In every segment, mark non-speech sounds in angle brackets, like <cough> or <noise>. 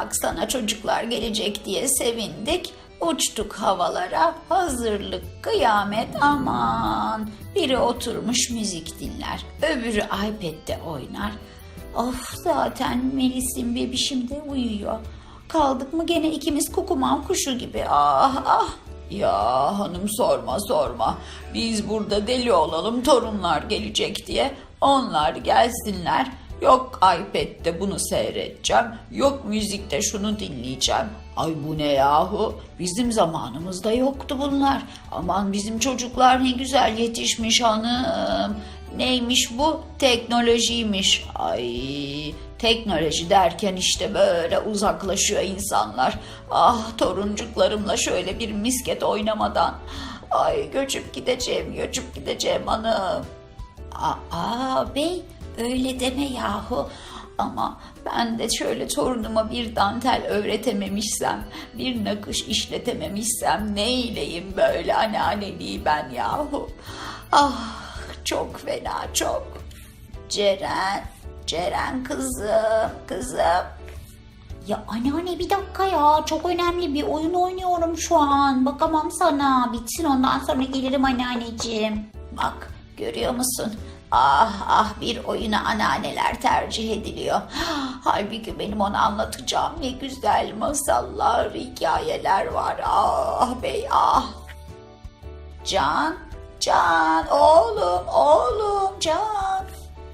Baksana çocuklar gelecek diye sevindik. Uçtuk havalara. Hazırlık, kıyamet aman. Biri oturmuş müzik dinler. Öbürü iPad'de oynar. Of zaten Melis'in bebişim de uyuyor. Kaldık mı gene ikimiz kukuman kuşu gibi. Ah ah. Ya hanım sorma sorma. Biz burada deli olalım torunlar gelecek diye. Onlar gelsinler. Yok iPad'de bunu seyredeceğim. Yok müzikte şunu dinleyeceğim. Ay bu ne yahu? Bizim zamanımızda yoktu bunlar. Aman bizim çocuklar ne güzel yetişmiş hanım. Neymiş bu? Teknolojiymiş. Ay teknoloji derken işte böyle uzaklaşıyor insanlar. Ah toruncuklarımla şöyle bir misket oynamadan. Ay göçüp gideceğim, göçüp gideceğim hanım. Aa bey öyle deme yahu. Ama ben de şöyle torunuma bir dantel öğretememişsem, bir nakış işletememişsem neyleyim böyle anneanneliği ben yahu. Ah çok fena çok. Ceren, Ceren kızım, kızım. Ya anneanne bir dakika ya çok önemli bir oyun oynuyorum şu an. Bakamam sana. Bitsin ondan sonra gelirim anneanneciğim. Bak görüyor musun? Ah ah bir oyuna anneanneler tercih ediliyor. Halbuki benim ona anlatacağım ne güzel masallar, hikayeler var. Ah bey ah. Can, Can, oğlum, oğlum, Can.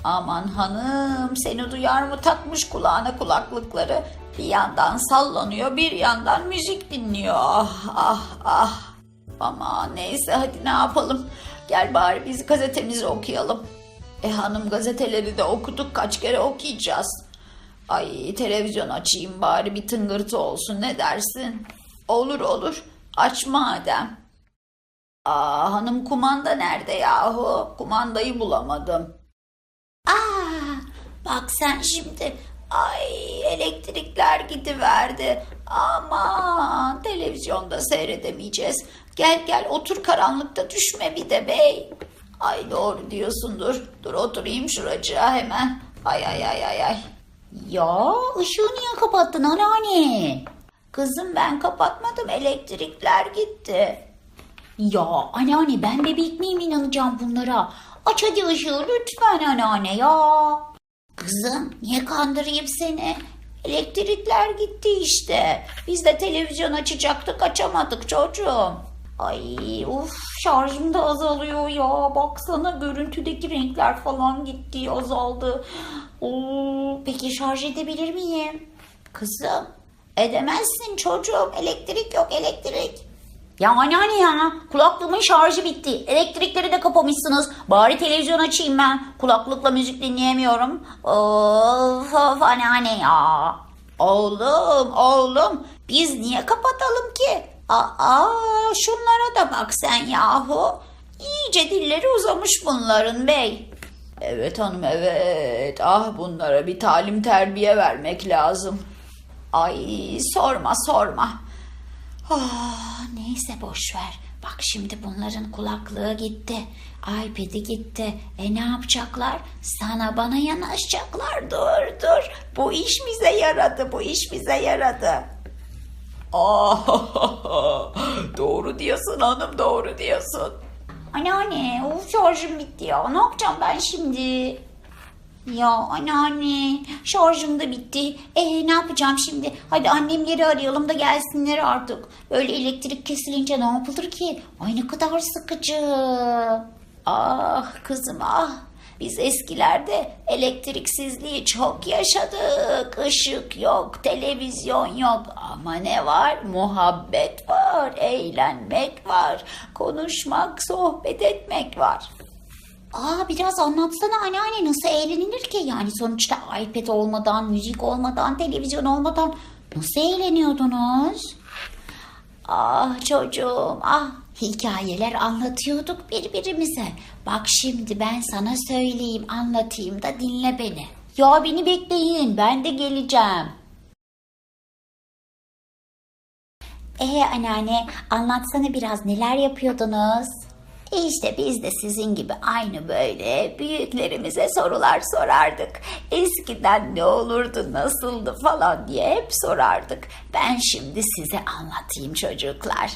Aman hanım, seni duyar mı takmış kulağına kulaklıkları. Bir yandan sallanıyor, bir yandan müzik dinliyor. Ah, ah, ah. Ama neyse hadi ne yapalım. Gel bari biz gazetemizi okuyalım. E hanım gazeteleri de okuduk kaç kere okuyacağız. Ay televizyon açayım bari bir tıngırtı olsun ne dersin? Olur olur aç madem. Aa hanım kumanda nerede yahu? Kumandayı bulamadım. Aa bak sen şimdi ay elektrikler gidiverdi. Aman televizyonda seyredemeyeceğiz. Gel gel otur karanlıkta düşme bir de bey. Ay doğru diyorsundur. Dur oturayım şuracığa hemen. Ay ay ay ay ay. Ya ışığı niye kapattın anneanne? Kızım ben kapatmadım elektrikler gitti. Ya anneanne ben bebek miyim inanacağım bunlara? Aç hadi ışığı lütfen anneanne ya. Kızım niye kandırayım seni? Elektrikler gitti işte. Biz de televizyon açacaktık açamadık çocuğum. Ay uf şarjım da azalıyor ya. Baksana görüntüdeki renkler falan gitti azaldı. Oo, peki şarj edebilir miyim? Kızım edemezsin çocuğum. Elektrik yok elektrik. Ya anneanne ya kulaklığımın şarjı bitti. Elektrikleri de kapamışsınız. Bari televizyon açayım ben. Kulaklıkla müzik dinleyemiyorum. Of of anneanne ya. Oğlum oğlum biz niye kapatalım ki? Aa şunlara da bak sen yahu. İyice dilleri uzamış bunların bey. Evet hanım evet. Ah bunlara bir talim terbiye vermek lazım. Ay sorma sorma. Ah, neyse boş ver. Bak şimdi bunların kulaklığı gitti. iPad'i gitti. E ne yapacaklar? Sana bana yanaşacaklar. Dur dur. Bu iş bize yaradı. Bu iş bize yaradı. Ah, <laughs> doğru diyorsun hanım doğru diyorsun. Anneanne of şarjım bitti ya. Ne yapacağım ben şimdi? Ya anneanne şarjım da bitti. E ne yapacağım şimdi? Hadi annemleri arayalım da gelsinler artık. Böyle elektrik kesilince ne yapılır ki? Ay ne kadar sıkıcı. Ah kızım ah. Biz eskilerde elektriksizliği çok yaşadık. Işık yok, televizyon yok. Ama ne var? Muhabbet var, eğlenmek var, konuşmak, sohbet etmek var. Aa biraz anlatsana anneanne nasıl eğlenilir ki? Yani sonuçta iPad olmadan, müzik olmadan, televizyon olmadan nasıl eğleniyordunuz? Ah çocuğum ah hikayeler anlatıyorduk birbirimize. Bak şimdi ben sana söyleyeyim anlatayım da dinle beni. Ya beni bekleyin ben de geleceğim. Ee anneanne anlatsana biraz neler yapıyordunuz? İşte biz de sizin gibi aynı böyle büyüklerimize sorular sorardık. Eskiden ne olurdu, nasıldı falan diye hep sorardık. Ben şimdi size anlatayım çocuklar.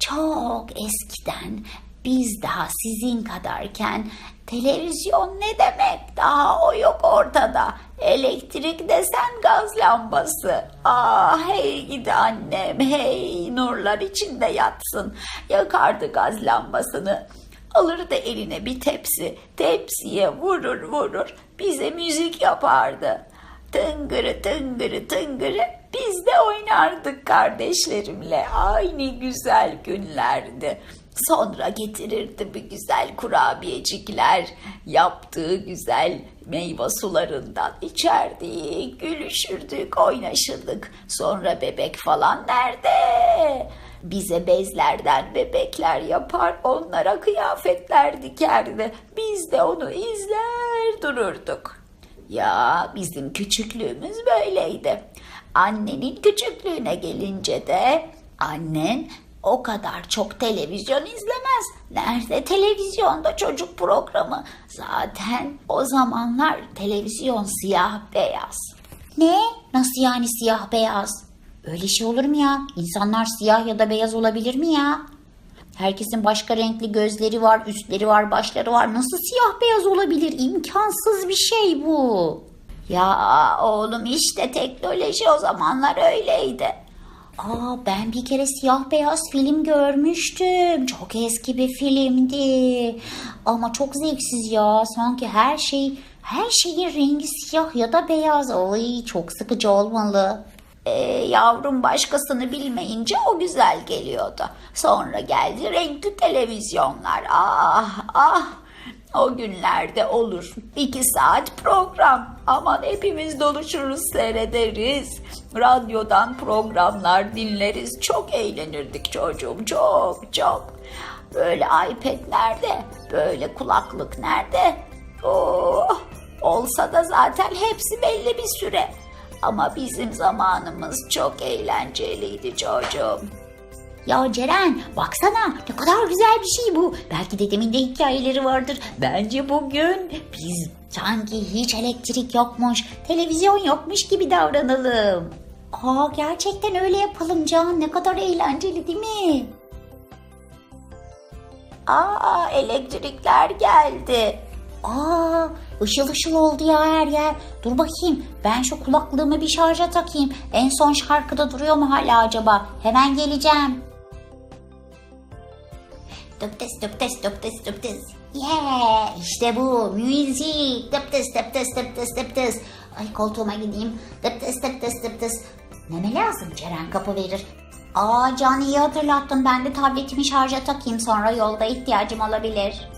Çok eskiden biz daha sizin kadarken televizyon ne demek daha o yok ortada. Elektrik desen gaz lambası. Ah hey gidi annem hey nurlar içinde yatsın. Yakardı gaz lambasını. Alırdı eline bir tepsi. Tepsiye vurur vurur bize müzik yapardı. Tıngırı tıngırı tıngırı biz de oynardık kardeşlerimle. Aynı güzel günlerdi. Sonra getirirdi bir güzel kurabiyecikler. Yaptığı güzel meyve sularından içerdik, gülüşürdük, oynaşırdık. Sonra bebek falan nerede? Bize bezlerden bebekler yapar, onlara kıyafetler dikerdi. Biz de onu izler dururduk. Ya bizim küçüklüğümüz böyleydi. Annenin küçüklüğüne gelince de annen o kadar çok televizyon izlemez. Nerede televizyonda çocuk programı? Zaten o zamanlar televizyon siyah beyaz. Ne? Nasıl yani siyah beyaz? Öyle şey olur mu ya? İnsanlar siyah ya da beyaz olabilir mi ya? Herkesin başka renkli gözleri var, üstleri var, başları var. Nasıl siyah beyaz olabilir? İmkansız bir şey bu. Ya oğlum işte teknoloji o zamanlar öyleydi. Aa ben bir kere siyah beyaz film görmüştüm. Çok eski bir filmdi. Ama çok zevksiz ya. Sanki her şey her şeyin rengi siyah ya da beyaz. Ay çok sıkıcı olmalı. Ee, yavrum başkasını bilmeyince o güzel geliyordu. Sonra geldi renkli televizyonlar. Ah ah o günlerde olur. İki saat program. Aman hepimiz doluşuruz seyrederiz. Radyodan programlar dinleriz. Çok eğlenirdik çocuğum. Çok çok. Böyle iPad nerede? Böyle kulaklık nerede? Oh, olsa da zaten hepsi belli bir süre. Ama bizim zamanımız çok eğlenceliydi çocuğum. Ya Ceren baksana ne kadar güzel bir şey bu. Belki dedemin de hikayeleri vardır. Bence bugün biz sanki hiç elektrik yokmuş, televizyon yokmuş gibi davranalım. Aa gerçekten öyle yapalım Can. Ne kadar eğlenceli değil mi? Aa elektrikler geldi. Aa ışıl ışıl oldu ya her yer. Dur bakayım ben şu kulaklığımı bir şarja takayım. En son şarkıda duruyor mu hala acaba? Hemen geleceğim. Dıptıs dıptıs dıptıs dıptıs. Yeah işte bu müzik. Dıptıs dıptıs dıptıs dıptıs. Ay koltuğuma gideyim. Dıptıs dıptıs dıptıs. Neme lazım Ceren kapı verir. Aa Can iyi hatırlattın. Ben de tabletimi şarja takayım sonra yolda ihtiyacım olabilir.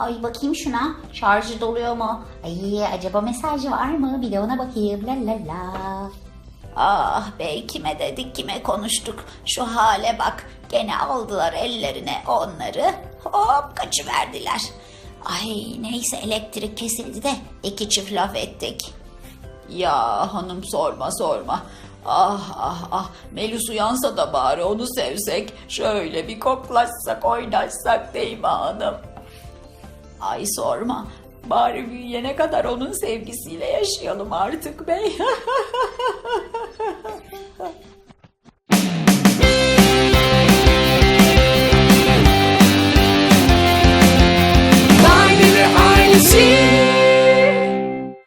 Ay bakayım şuna. Şarjı doluyor mu? Ay acaba mesaj var mı? Bir de ona bakayım. La la la. Ah be kime dedik kime konuştuk. Şu hale bak. Gene aldılar ellerine onları. Hop kaçıverdiler. Ay neyse elektrik kesildi de iki çift laf ettik. Ya hanım sorma sorma. Ah ah ah Melus uyansa da bari onu sevsek. Şöyle bir koklaşsak oynaşsak değil mi hanım? Ay sorma. Bari büyüyene kadar onun sevgisiyle yaşayalım artık bey. <laughs>